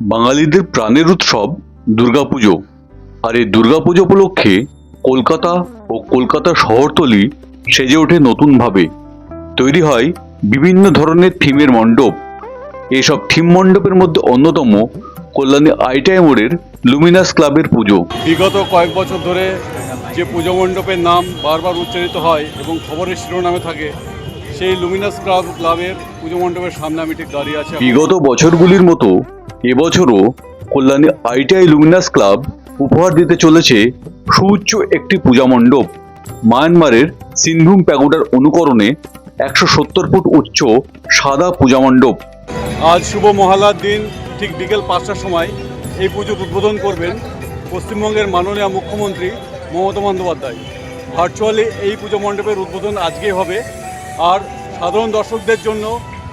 বাঙালিদের প্রাণের উৎসব দুর্গাপুজো। আর এই দুর্গাপুজো উপলক্ষে কলকাতা ও কলকাতা শহরতলি সেজে ওঠে নতুনভাবে। তৈরি হয় বিভিন্ন ধরনের থিমের মণ্ডপ। এসব থিম মণ্ডপের মধ্যে অন্যতম কল্যাণী আইটাই মোড়ের লুমিনাস ক্লাবের পুজো। বিগত কয়েক বছর ধরে যে পুজো মণ্ডপের নাম বারবার উচ্চারিত হয় এবং খবরের শিরোনামে থাকে সেই লুমিনাস ক্লাব ক্লাবের পুজো মণ্ডপের সামনে আমি ঠিক দাঁড়িয়ে আছি। বিগত বছরগুলির মতো এবছরও কল্যাণী আইটিআই লুমিনাস ক্লাব উপহার দিতে চলেছে সুউচ্চ একটি পূজা মণ্ডপ। মায়ানমারের সিনভূম প্যাগোডার অনুকরণে একশো সত্তর ফুট উচ্চ সাদা পূজা মণ্ডপ। আজ শুভ মহালার দিন, ঠিক বিকেল পাঁচটার সময় এই পুজোর উদ্বোধন করবেন পশ্চিমবঙ্গের মাননীয় মুখ্যমন্ত্রী মমতা বন্দ্যোপাধ্যায়। ভার্চুয়ালি এই পুজো মণ্ডপের উদ্বোধন আজকেই হবে। আর সাধারণ দর্শকদের জন্য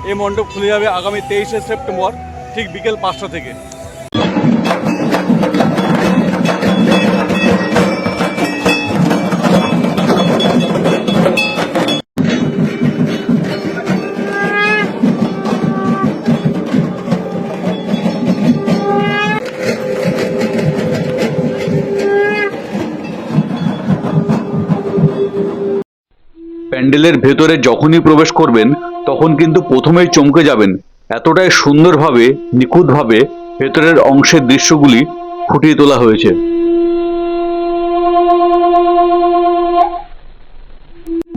এই মণ্ডপ খুলে যাবে আগামী তেইশে সেপ্টেম্বর। ঠিক বিকেল পাঁচটা থেকে। প্যান্ডেলের ভেতরে যখনই প্রবেশ করবেন তখন কিন্তু প্রথমেই চমকে যাবেন। এতটাই সুন্দরভাবে, নিখুঁতভাবে ভেতরের অংশের দৃশ্যগুলি ফুটিয়ে তোলা হয়েছে।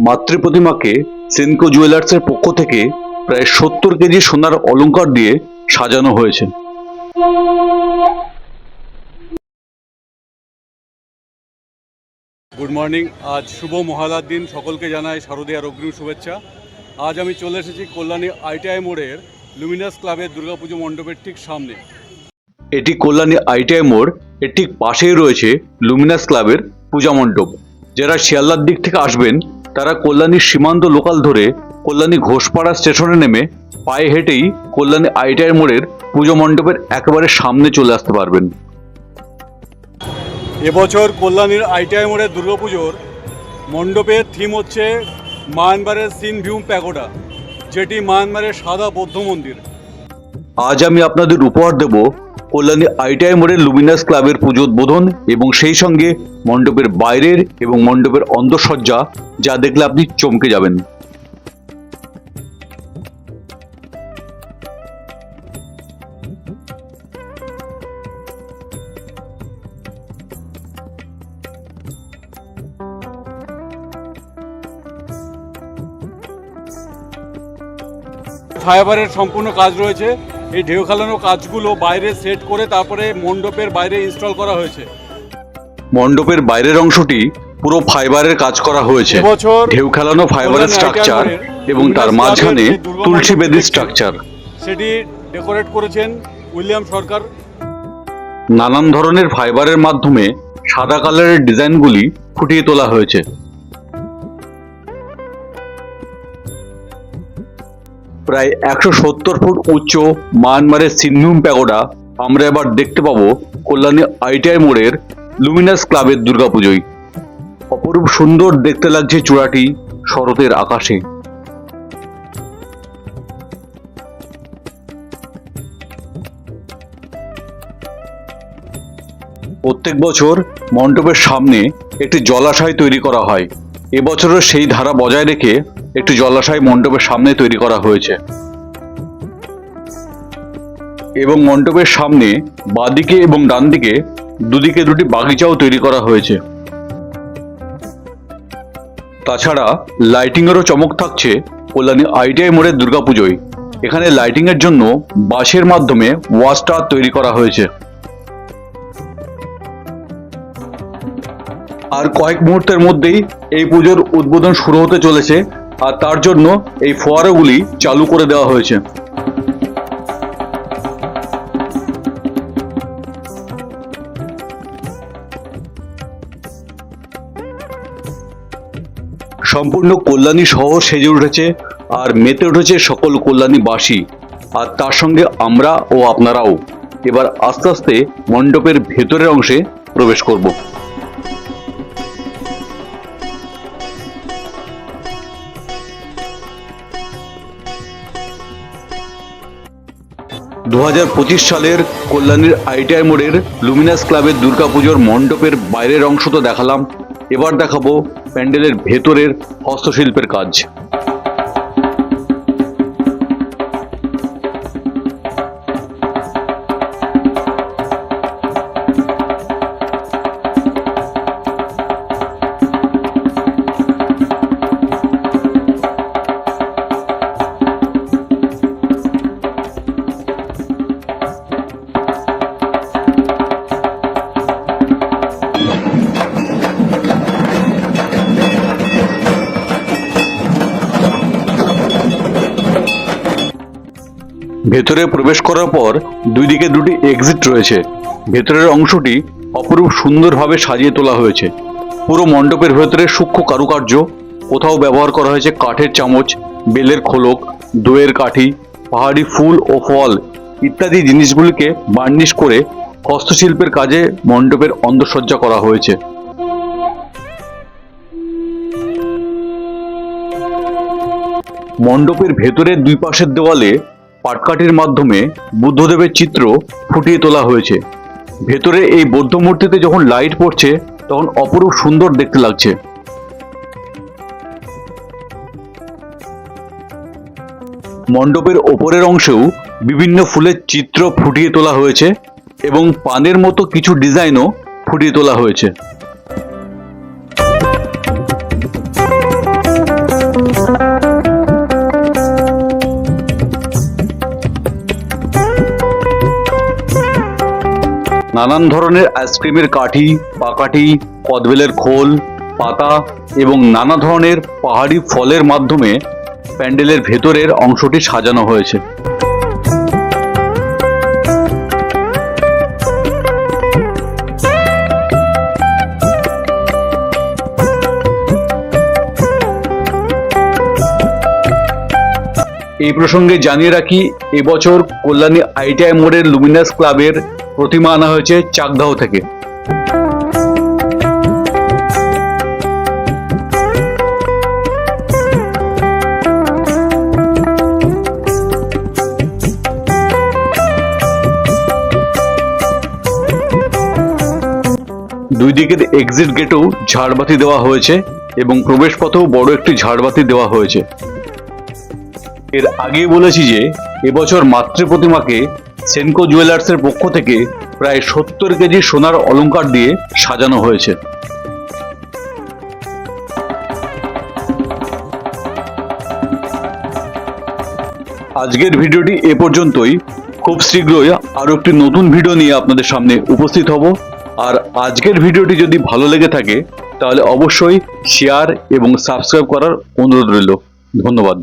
মাতৃ প্রতিমাকে সেনকো জুয়েলার্সের পক্ষ থেকে প্রায় সত্তর কেজি সোনার অলঙ্কার দিয়ে সাজানো হয়েছে। গুড মর্নিং আজ শুভ মহালার দিন। সকলকে জানাই শারদীয়ার অগ্রিম শুভেচ্ছা। আজ আমি চলে এসেছি কল্যাণী আইটিআই মোড়ের লুমিনাস ক্লাবের দুর্গাপুজো মণ্ডপের ঠিক সামনে। এটি কল্যাণী আইটিআই মোড় এর ঠিক পাশেই রয়েছে লুমিনাস ক্লাবের পূজা মণ্ডপ। যারা শিয়ালদার দিক থেকে আসবেন তারা কল্যাণীর সীমান্ত লোকাল ধরে কল্যাণী ঘোষপাড়া স্টেশনে নেমে পায়ে হেঁটেই কল্যাণী আইটিআই মোড়ের পুজো মণ্ডপের একেবারে সামনে চলে আসতে পারবেন। এবছর কল্যাণীর আইটিআই মোড়ের দুর্গাপুজোর মণ্ডপের থিম হচ্ছে মায়ানমারের সিনভিউম প্যাগোডা। যেটি মায়ানমারের সাদা বৌদ্ধ মন্দির। আজ আমি আপনাদের উপহার দেব কল্যাণী আইটিআই মোড়ের লুমিনাস ক্লাবের পুজো উদ্বোধন এবং সেই সঙ্গে মণ্ডপের বাইরের এবং মণ্ডপের অন্তঃসজ্জা যা দেখলে আপনি চমকে যাবেন। ফাইবারের সম্পূর্ণ কাজ রয়েছে। এই ঢেউ খেলানো কাজগুলো বাইরে সেট করে তারপরে মণ্ডপের বাইরে ইনস্টল করা হয়েছে। মণ্ডপের বাইরের অংশটি পুরো ফাইবারের কাজ করা হয়েছে। ঢেউ খেলানো ফাইবারের স্ট্রাকচার এবং তার মাঝখানে তুলসী বেদির স্ট্রাকচার। সেটি ডেকোরেট করেছেন উইলিয়াম সরকার। নানান ধরনের ফাইবারের মাধ্যমে সাদা কালারের ডিজাইনগুলি ফুটিয়ে তোলা হয়েছে। প্রায় একশো সত্তর ফুট উচ্চ মায়ানমারের সিনভূম প্যাগোডা, আমরা এবার দেখতে পাবো কল্যাণী আইটিআই মোড়ের লুমিনাস ক্লাবের দুর্গাপুজোয়। অপরূপ সুন্দর দেখতে লাগছে চূড়াটি শরতের আকাশে। প্রত্যেক বছর মণ্ডপের সামনে একটি জলাশয় তৈরি করা হয়। এবছরও সেই ধারা বজায় রেখে একটি জলাশয় মণ্ডপের সামনে তৈরি করা হয়েছে। এবং মণ্ডপের সামনে বাঁদিকে এবং ডান দিকে দুদিকে দুটি বাগিচাও তৈরি করা হয়েছে। তাছাড়া লাইটিংয়েরও চমক থাকছে কল্যাণী আইটিআই মোড়ের দুর্গাপুজোয়। এখানে লাইটিংয়ের জন্য বাঁশের মাধ্যমে ওয়াচ ওয়াস্টার তৈরি করা হয়েছে। আর কয়েক মুহূর্তের মধ্যেই এই পুজোর উদ্বোধন শুরু হতে চলেছে আর তার জন্য এই ফোয়ারাগুলি চালু করে দেওয়া হয়েছে। সম্পূর্ণ কল্যাণী শহর সেজে উঠেছে আর মেতে উঠেছে সকল কল্যাণীবাসী। আর তার সঙ্গে আমরা ও আপনারাও। এবার আস্তে আস্তে মণ্ডপের ভেতরের অংশে প্রবেশ করব। দু হাজার পঁচিশ সালের কল্যাণীর আইটিআই মোড়ের লুমিনাস ক্লাবের দুর্গাপুজোর মণ্ডপের বাইরের অংশ তো দেখালাম। এবার দেখাবো প্যান্ডেলের ভেতরের হস্তশিল্পের কাজ। ভেতরে প্রবেশ করার পর দুই দিকে দুটি এক্সিট রয়েছে। ভেতরের অংশটি অপরূপ সুন্দরভাবে সাজিয়ে তোলা হয়েছে। পুরো মণ্ডপের ভেতরে সূক্ষ্ম কারুকার্য। কোথাও ব্যবহার করা হয়েছে কাঠের চামচ, বেলের খোলক, দইয়ের কাঠি, পাহাড়ি ফুল ও ফল ইত্যাদি জিনিসগুলিকে বার্নিশ করে হস্তশিল্পের কাজে মণ্ডপের অন্দরসজ্জা করা হয়েছে। মণ্ডপের ভেতরের দুই পাশের দেওয়ালে পাটকাঠির মাধ্যমে বুদ্ধদেবের চিত্র ফুটিয়ে তোলা হয়েছে। ভেতরে এই বৌদ্ধ মূর্তিতে যখন লাইট পড়ছে, তখন অপরূপ সুন্দর দেখতে লাগছে। মণ্ডপের ওপরের অংশেও বিভিন্ন ফুলের চিত্র ফুটিয়ে তোলা হয়েছে এবং পানের মতো কিছু ডিজাইনও ফুটিয়ে তোলা হয়েছে। নানান ধরনের আইসক্রিমের কাঠি, পাকাঠি কদবেলের খোল, পাতা এবং নানা ধরনের পাহাড়ি ফলের মাধ্যমে প্যান্ডেলের ভেতরের অংশটি সাজানো হয়েছে। এই প্রসঙ্গে জানিয়ে রাখি, এবছর কল্যাণী আইটিআই মোড়ের লুমিনাস ক্লাবের প্রতিমা আনা হয়েছে চাকদাহ থেকে। দুই দিকের এক্সিট গেটেও ঝাড়বাতি দেওয়া হয়েছে এবং প্রবেশ পথেও বড় একটি ঝাড়বাতি দেওয়া হয়েছে। এর আগেই বলেছি যে, এবছর মাতৃ প্রতিমাকে সেনকো জুয়েলার্সের পক্ষ থেকে প্রায় সত্তর কেজি সোনার অলংকার দিয়ে সাজানো হয়েছে। আজকের ভিডিওটি এ পর্যন্তই। খুব শীঘ্রই আরও একটি নতুন ভিডিও নিয়ে আপনাদের সামনে উপস্থিত হব। আর আজকের ভিডিওটি যদি ভালো লেগে থাকে, তাহলে অবশ্যই শেয়ার এবং সাবস্ক্রাইব করার অনুরোধ রইল। ধন্যবাদ।